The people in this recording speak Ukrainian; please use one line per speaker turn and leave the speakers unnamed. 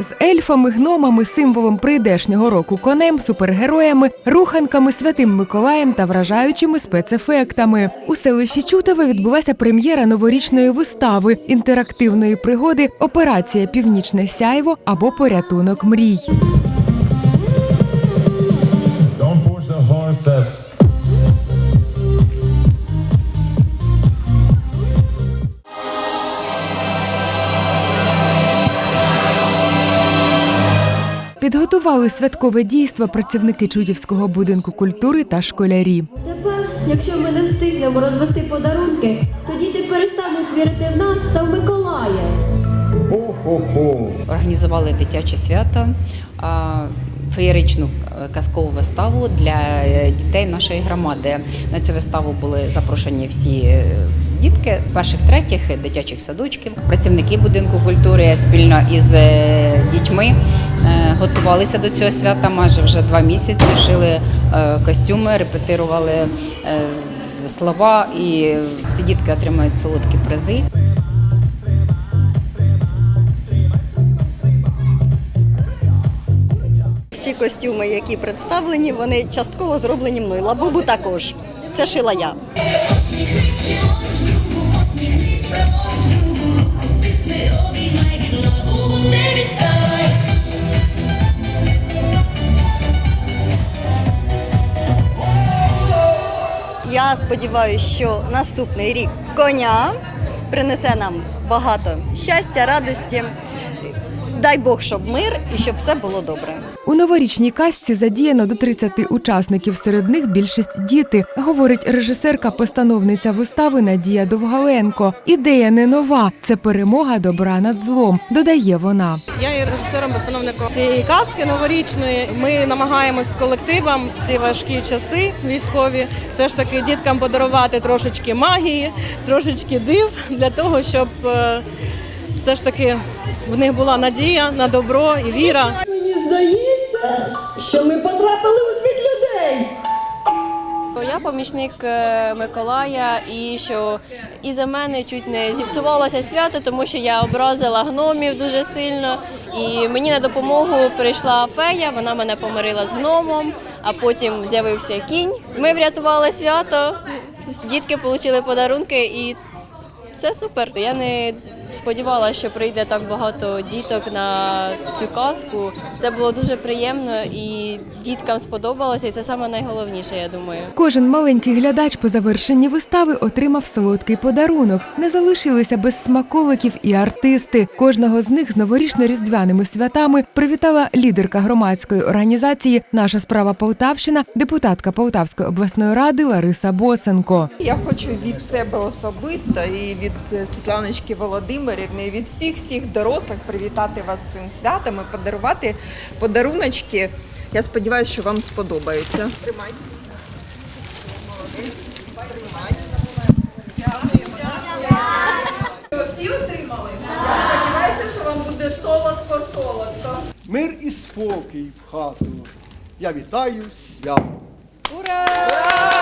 З ельфами, гномами, символом прийдешнього року конем, супергероями, руханками, святим Миколаєм та вражаючими спецефектами. У селищі Чутове відбулася прем'єра новорічної вистави, інтерактивної пригоди Операція Північне сяйво або Порятунок мрій. Підготували святкове дійство працівники Чудівського будинку культури та школярі.
Тепер, якщо ми не встигнемо розвести подарунки, то діти перестануть вірити в нас та в Миколая.
Хо-хо-хо.
Організували дитяче свято, а, феєричну е, казкову виставу для е, дітей нашої громади. На цю виставу були запрошені всі е, дітки перших, третіх дитячих садочків. Працівники будинку культури спільно із дітьми готувалися до цього свята майже вже два місяці. Шили е, костюми, репетирували е, слова, і всі дітки отримають солодкі призи.
Всі костюми, які представлені, вони частково зроблені мною. Лабубу також. Це шила я.
Посміхнись праворуч другу руку, тисни
Я сподіваюся, що наступний рік коня принесе нам багато щастя, радості. Дай Бог, щоб мир і щоб все було добре.
У новорічній казці задіяно до 30 учасників. Серед них більшість діти, говорить режисерка-постановниця вистави Надія Довгаленко. Ідея не нова, це перемога добра над злом, додає вона.
Я є режисером постановником цієї казки новорічної. Ми намагаємось з колективом в ці важкі часи військові все ж таки діткам подарувати трошечки магії, трошечки див для того, щоб е, все ж таки в них була надія на добро і віра.
Мені здається, що ми потрапили у світ людей.
Я помічник е, Миколая, і що і за мене чуть не зіпсувалося свято, тому що я образила гномів дуже сильно. І мені на допомогу прийшла фея, вона мене помирила з гномом, а потім з'явився кінь. Ми врятували свято, дітки отримали подарунки і все супер. Я не сподівалася, що прийде так багато діток на цю казку. Це було дуже приємно і діткам сподобалося, і це саме найголовніше, я думаю.
Кожен маленький глядач по завершенні вистави отримав солодкий подарунок. Не залишилися без смаколиків і артисти. Кожного з них з новорічно-різдвяними святами привітала лідерка громадської організації Наша справа Полтавщина, депутатка Полтавської обласної ради Лариса Босенко.
Я хочу від себе особисто і від е, Світланочки Володимирівни, від всіх всіх дорослих привітати вас з цим святом і подарувати подаруночки. Я сподіваюся, що вам сподобаються. Тримай. Молодець. Всі отримали? Сподіваюся, що вам буде солодко-солодко.
Мир і спокій в хату. Я вітаю святом.
Ура!